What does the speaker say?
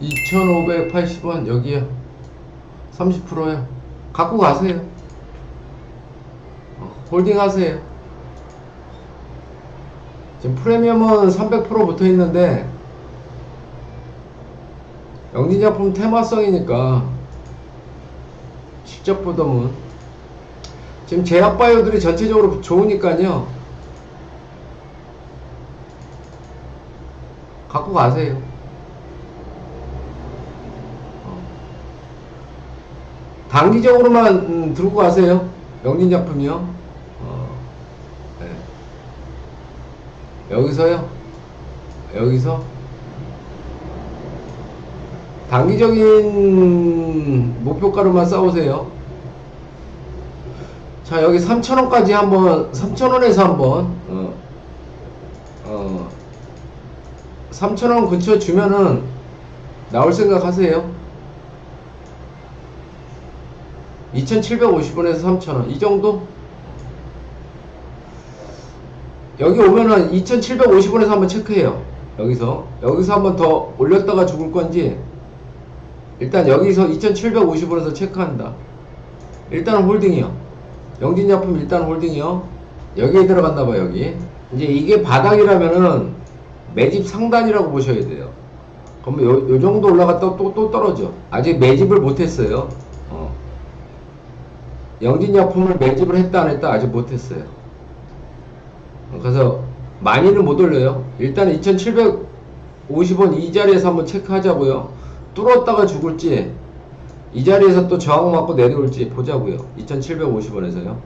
2,580원 여기요. 30%요. 갖고 가세요. 어, 홀딩 하세요. 지금 프리미엄은 300% 붙어 있는데 영진작품 테마성이니까 실적 부담은 지금 제약바이오들이 전체적으로 좋으니까요. 갖고 가세요. 단기적으로만 음, 들고 가세요. 영진작품이요. 어. 네. 여기서요. 여기서 단기적인 목표가로만 싸우세요. 자 여기 3,000원까지 한번 3,000원에서 한번 어, 어, 3,000원 근처 주면은 나올 생각 하세요. 2,750원에서 3,000원 이 정도? 여기 오면은 2,750원에서 한번 체크해요. 여기서 여기서 한번 더 올렸다가 죽을 건지 일단 여기서 2,750원에서 체크한다. 일단 홀딩이요. 영진약품 일단 홀딩이요. 여기에 들어갔나봐 여기. 이제 이게 바닥이라면은 매집 상단이라고 보셔야 돼요. 그러면 요, 요 정도 올라갔다 또, 또 떨어져. 아직 매집을 못했어요. 어. 영진약품을 매집을 했다 안 했다 아직 못했어요. 그래서 많이는 못 올려요. 일단 2,750원 이 자리에서 한번 체크하자고요. 뚫었다가 죽을지 이 자리에서 또 저항 맞고 내려올지 보자고요. 2,750원에서요.